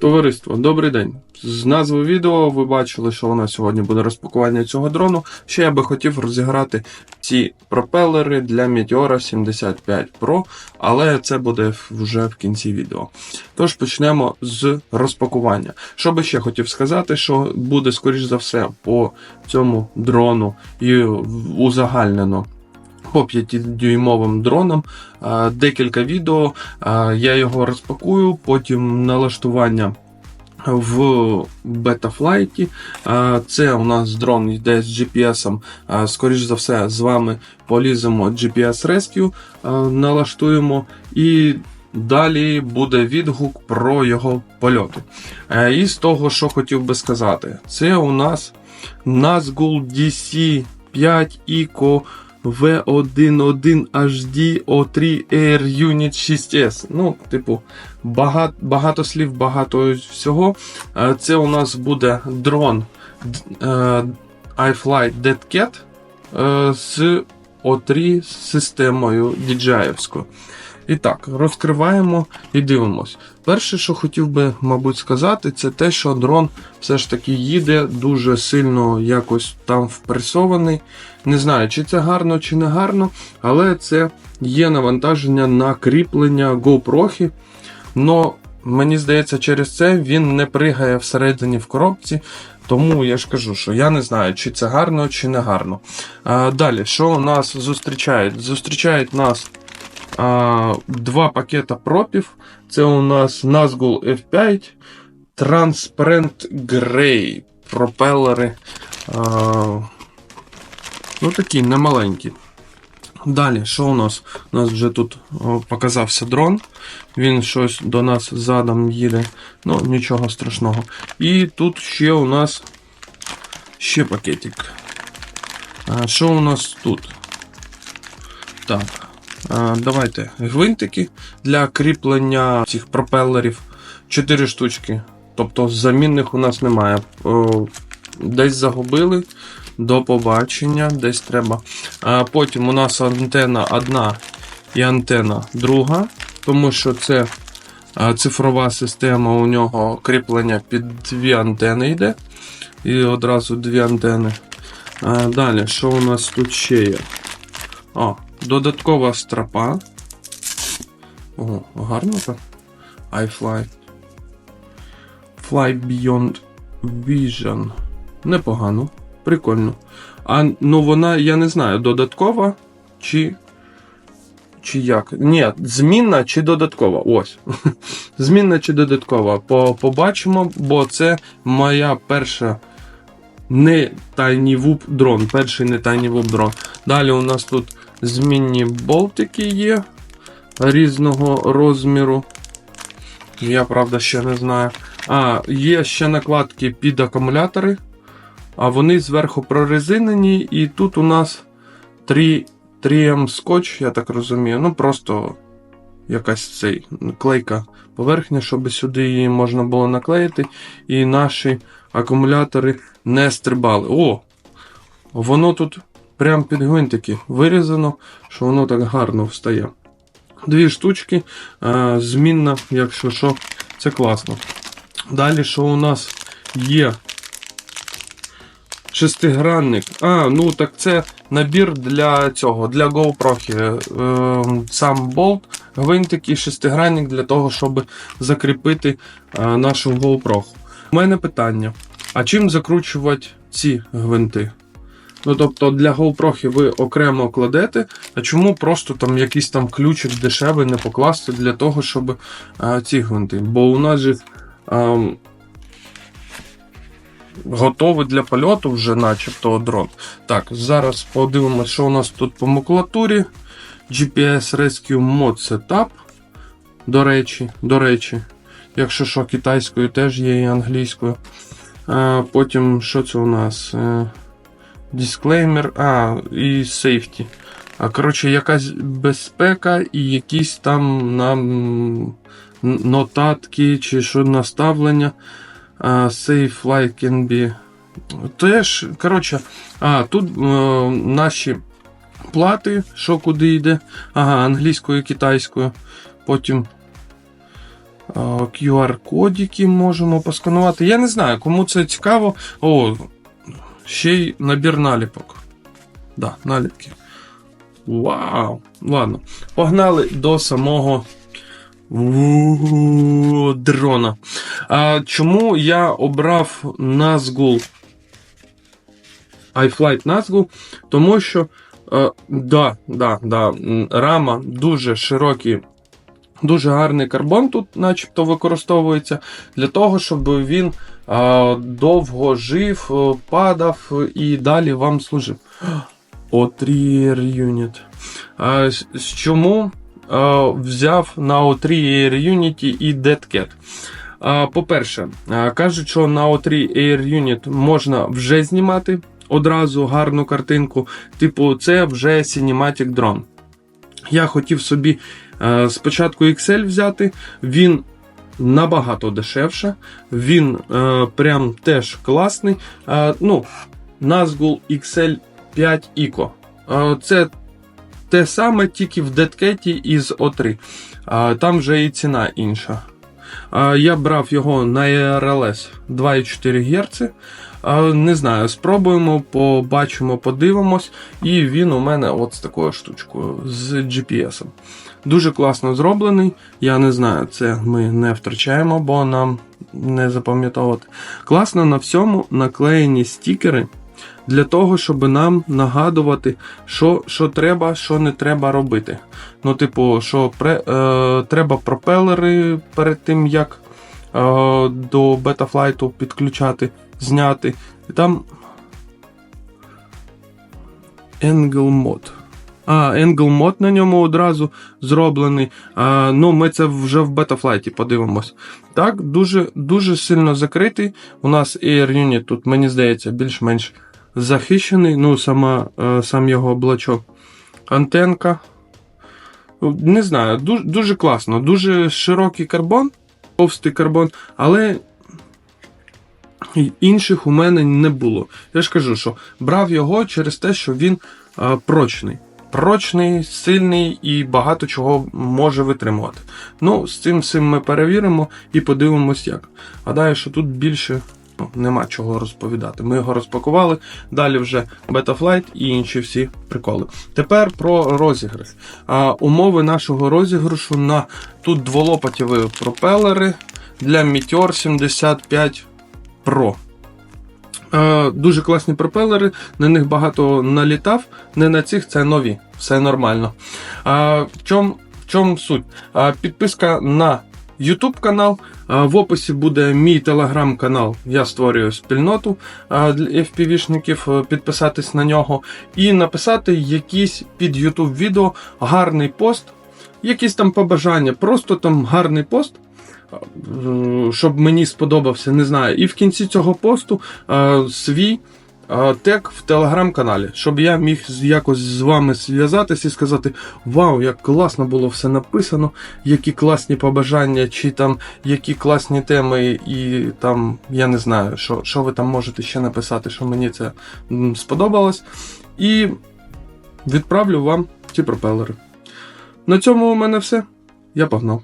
Товариство, добрий день. З назви відео ви бачили, що у нас сьогодні буде розпакування цього дрону. Ще я би хотів розіграти ці пропелери для Meteora 75 Pro, але це буде вже в кінці відео. Тож почнемо з розпакування. Що би ще хотів сказати, що буде, скоріш за все, по цьому дрону і узагальнено по 5-дюймовим дронам. Декілька відео. Я його розпакую, потім налаштування в бетафлайті. Це у нас дрон йде з GPS. А, Скоріш за все, з вами поліземо GPS Rescue, налаштуємо і. Далі буде відгук про його польоти. І з того, що хотів би сказати, це у нас Nazgul DC 5 Eco V11HD O3 Air Unit 6S. Ну, типу, багато, багато слів, багато всього. Е, Це у нас буде дрон е, iFly Dead Cat е, з O3 системою DJI-овською. І так, розкриваємо і дивимось. Перше, що хотів би, мабуть, сказати, це те, що дрон все ж таки їде дуже сильно якось там впресований. Не знаю, чи це гарно, чи не гарно, але це є навантаження на кріплення GoPro. Но мені здається, через це він не пригає всередині в коробці. Тому я ж кажу, що я не знаю, чи це гарно, чи не гарно. А, Далі, що нас зустрічають? Зустрічають нас два пакета пропів. Це у нас Nazgul F5, Transparent Grey пропелери. Ну такі немаленькі. Далі, що у нас? У нас вже тут показався дрон. Він щось до нас задом їде. Ну, нічого страшного. І тут ще у нас ще пакетик. Що у нас тут? Так. А, давайте гвинтики для кріплення цих пропелерів. 4 штучки. Тобто замінних у нас немає. Десь загубили. До побачення, десь треба. А Потім у нас антена одна і антена друга, тому що це цифрова система, у нього кріплення під дві антени йде. І одразу дві антени. А, Далі, що у нас тут ще є? О, додаткова стропа. О, гарно так. iFly. Fly Beyond Vision. Непогано. Прикольно. А ну вона, я не знаю, додаткова чи. Чи як? Ні, змінна чи додаткова. Ось. змінна чи додаткова. По, Побачимо, бо це моя перша не Tiny Whoop дрон. Перший не Tiny Whoop дрон. Далі у нас тут змінні болтики є різного розміру. Я правда ще не знаю. А, є ще накладки під акумулятори. А вони зверху прорезинені, і тут у нас 3 3М скотч, я так розумію. Ну, просто якась цей клейка поверхня, щоб сюди її можна було наклеїти, і наші акумулятори не стрибали. О! Воно тут прям під гвинтики вирізано, що воно так гарно встає. Дві штучки, а, змінна, якщо що, це класно. Далі, що у нас є шестигранник. А, ну так це набір для цього, для GoPro. Е, сам болт, гвинтик і шестигранник для того, щоб закріпити е, нашу GoPro. У мене питання: а чим закручувати ці гвинти? Ну, тобто для GoPro ви окремо кладете, а чому просто там якийсь там ключик дешевий не покласти для того, щоб а, ці гвинти? Бо у нас же а, готовий для польоту вже начебто дрон. Так, зараз подивимося, що у нас тут по макулатурі. GPS Rescue Mod Setup. До речі, до речі, якщо що, китайською теж є і англійською. А, Потім, що це у нас? Дисклеймер, а, і сейфті. А, коротше, якась безпека і якісь там нам нотатки чи що наставлення. Uh, safe like can be. Теж, коротше, а, тут е, наші плати, що куди йде. Ага, англійською, китайською. Потім А, QR-кодики можемо посканувати. Я не знаю, кому це цікаво. О, ще й набір наліпок. Да, наліпки. Вау! Ладно. Погнали до самого дрона. А, чому я обрав Nazgul iFlight Nazgul? Тому що е, да, да, да, рама дуже широкий. Дуже гарний карбон тут, начебто, використовується для того, щоб він довго жив, е, падав і далі вам служив. O3 Air Unit. А, с- с чому взяв на O3 Air Unity і DeadCat? По-перше, кажуть, що на O3 Air Unit можна вже знімати одразу гарну картинку. Типу, це вже Cinematic Drone. Я хотів собі спочатку XL взяти, він набагато дешевше, він е, прям теж класний. Е, ну, Nazgul XL 5 Eco. Е, це те саме, тільки в деткеті із O3. Е, там вже і ціна інша. Я брав його на RLS 2,4 Гц. Не знаю, спробуємо, побачимо, подивимось. І він у мене от з такою штучкою, з GPS. Дуже класно зроблений. Я не знаю, це ми не втрачаємо, бо нам не запам'ятовувати. Класно на всьому наклеєні стікери для того, щоб нам нагадувати, що, що треба, що не треба робити. Ну, типу, що пре, е, треба пропелери перед тим, як е, до бетафлайту підключати, зняти. І там Angle Mode. А, Angle Mode на ньому одразу зроблений. А, ну, ми це вже в бетафлайті подивимось. Так, дуже, дуже сильно закритий. У нас Air Unit тут, мені здається, більш-менш захищений. Ну, сама, е, сам його облачок. Антенка. Не знаю, дуже, дуже класно. Дуже широкий карбон, товстий карбон, але інших у мене не було. Я ж кажу, що брав його через те, що він а, прочний. Прочний, сильний і багато чого може витримувати. Ну, з цим всім ми перевіримо і подивимось як. Гадаю, що тут більше ну, нема чого розповідати. Ми його розпакували, далі вже Betaflight і інші всі приколи. Тепер про розіграш. А, умови нашого розіграшу на тут дволопатєві пропелери для Meteor 75 Pro. Дуже класні пропелери, на них багато налітав, не на цих це нові, все нормально. В чому в чому суть? Підписка на YouTube канал. В описі буде мій телеграм-канал. Я створюю спільноту для FPV-шників, е, підписатись на нього і написати якийсь під YouTube відео гарний пост, якісь там побажання, просто там гарний пост. е, Щоб мені сподобався, не знаю. І в кінці цього посту е, свій тег в телеграм-каналі, щоб я міг якось з вами зв'язатися і сказати: Вау, як класно було все написано, які класні побажання, чи там які класні теми, і там я не знаю, що, що ви там можете ще написати, що мені це сподобалось. І відправлю вам ці пропелери. На цьому у мене все. Я погнав.